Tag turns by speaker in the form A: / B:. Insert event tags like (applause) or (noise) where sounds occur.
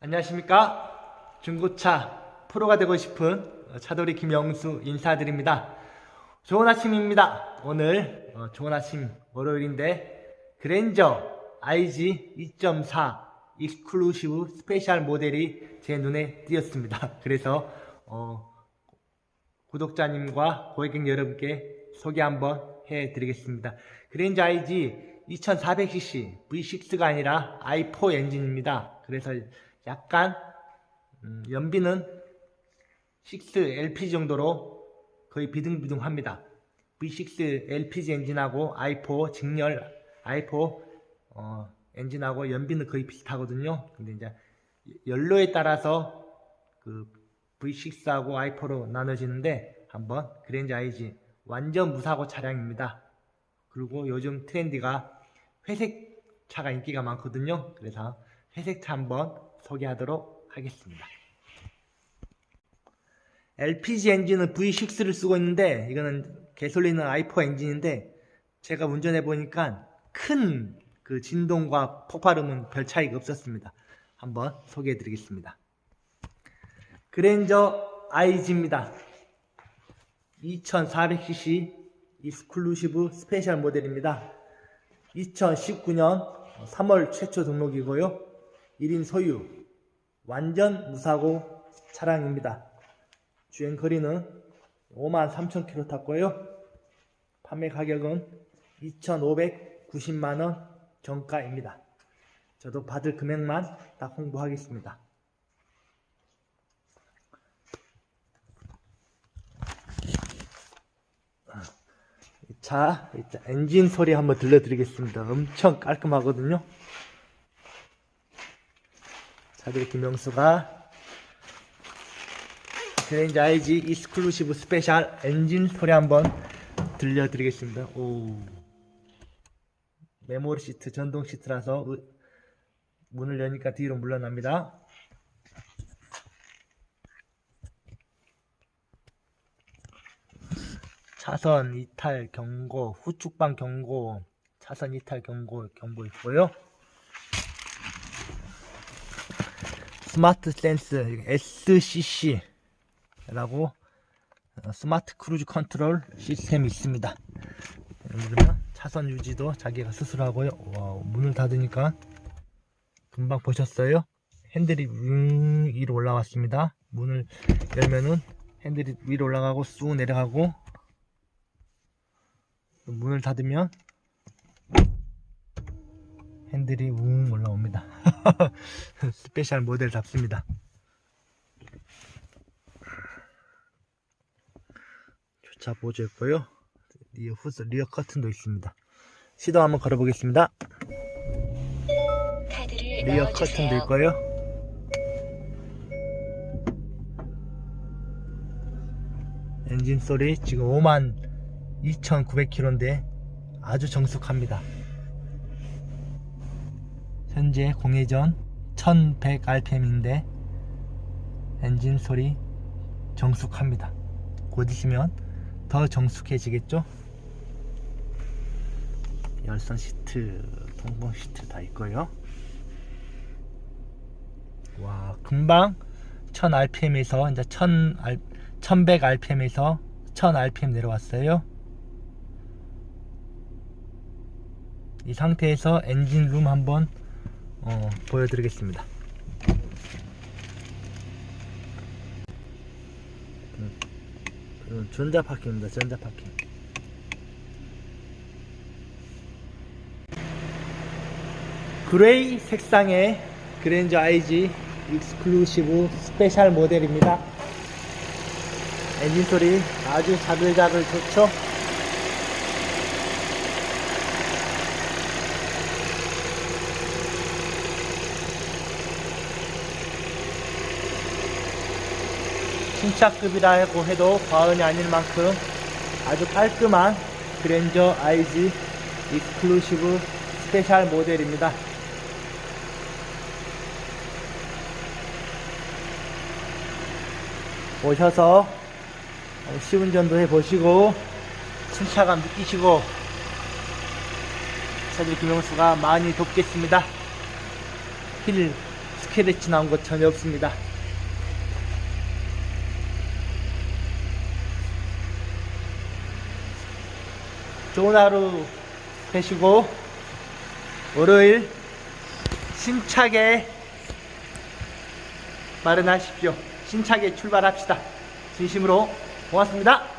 A: 안녕하십니까. 중고차 프로가 되고 싶은 차돌이 김영수 인사드립니다. 좋은 아침입니다. 오늘 어, 좋은 아침 월요일인데 그랜저 IG 2.4 익스클루시브 스페셜 모델이 제 눈에 띄었습니다. (laughs) 그래서 어, 구독자님과 고객 여러분께 소개 한번 해드리겠습니다. 그랜저 IG 2400cc V6가 아니라 i4 엔진입니다. 그래서 약간 음, 연비는 6 LPG 정도로 거의 비등비등합니다. V6 LPG 엔진하고 i4 직렬 i4 어, 엔진하고 연비는 거의 비슷하거든요. 근데 이제 연료에 따라서 그 V6하고 i4로 나눠지는데 한번 그랜저 IG 완전 무사고 차량입니다. 그리고 요즘 트렌디가 회색 차가 인기가 많거든요. 그래서 회색 차 한번 소개하도록 하겠습니다. LPG 엔진은 V6를 쓰고 있는데 이거는 개솔린은 i4 엔진인데 제가 운전해 보니까 큰 그 진동과 폭발음은 별 차이가 없었습니다. 한번 소개해 드리겠습니다. 그랜저 IG입니다. 2400cc 익스클루시브 스페셜 모델입니다. 2019년 3월 최초 등록이고요. 1인 소유, 완전 무사고 차량입니다. 주행 거리는 5만 3천 킬로 탔고요. 판매 가격은 2,590만원 정가입니다. 저도 받을 금액만 딱 홍보하겠습니다. 자, 엔진 소리 한번 들려드리겠습니다. 엄청 깔끔하거든요. 자들 김영수가 그랜저 IG 익스클루시브 스페셜 엔진 소리 한번 들려드리겠습니다. 오. 메모리 시트 전동 시트라서 으- 문을 여니까 뒤로 물러납니다. 차선 이탈 경고, 후축방 경고, 차선 이탈 경고 경보 있고요. 스마트 센스 SCC라고 어, 스마트 크루즈 컨트롤 시스템이 있습니다. 차선 유지도 자기가 스스로 하고요. 와, 문을 닫으니까 금방 보셨어요? 핸들이 윙 위로 올라왔습니다. 문을 열면은 핸들이 위로 올라가고 쑥 내려가고 문을 닫으면 핸들이 웅 올라옵니다. (laughs) 스페셜 모델 잡습니다. 주차 보조했고요. 리어 후스 리어 커튼도 있습니다. 시동 한번 걸어보겠습니다. 리어 커튼도. 있고요. 엔진 소리 지금 5만 2,900km인데 아주 정숙합니다. 현재 공회전 1100rpm인데 엔진 소리 정숙합니다. 곧 있으면 더 정숙해지겠죠? 열선 시트, 통풍 시트 다 있고요. 와, 금방 1000rpm에서 이제 1000 1100rpm에서 1000rpm 내려왔어요. 이 상태에서 엔진 룸 한번 어, 보여드리겠습니다. 음, 이건 전자 파킹입니다. 전자 파킹. 그레이 색상의 그랜저 IG 익스클루시브 스페셜 모델입니다. 엔진 소리 아주 자글자글 좋죠? 신차급이라고 해도 과언이 아닐 만큼 아주 깔끔한 그랜저 IG 익스클루시브 스페셜 모델입니다. 오셔서 시운전도 해보시고 승차감 느끼시고 차들 김영수가 많이 돕겠습니다. 힐 스케래치 나온 것 전혀 없습니다. 좋은 하루 되시고 월요일 힘차게 마련하십시오. 힘차게 출발합시다. 진심으로 고맙습니다.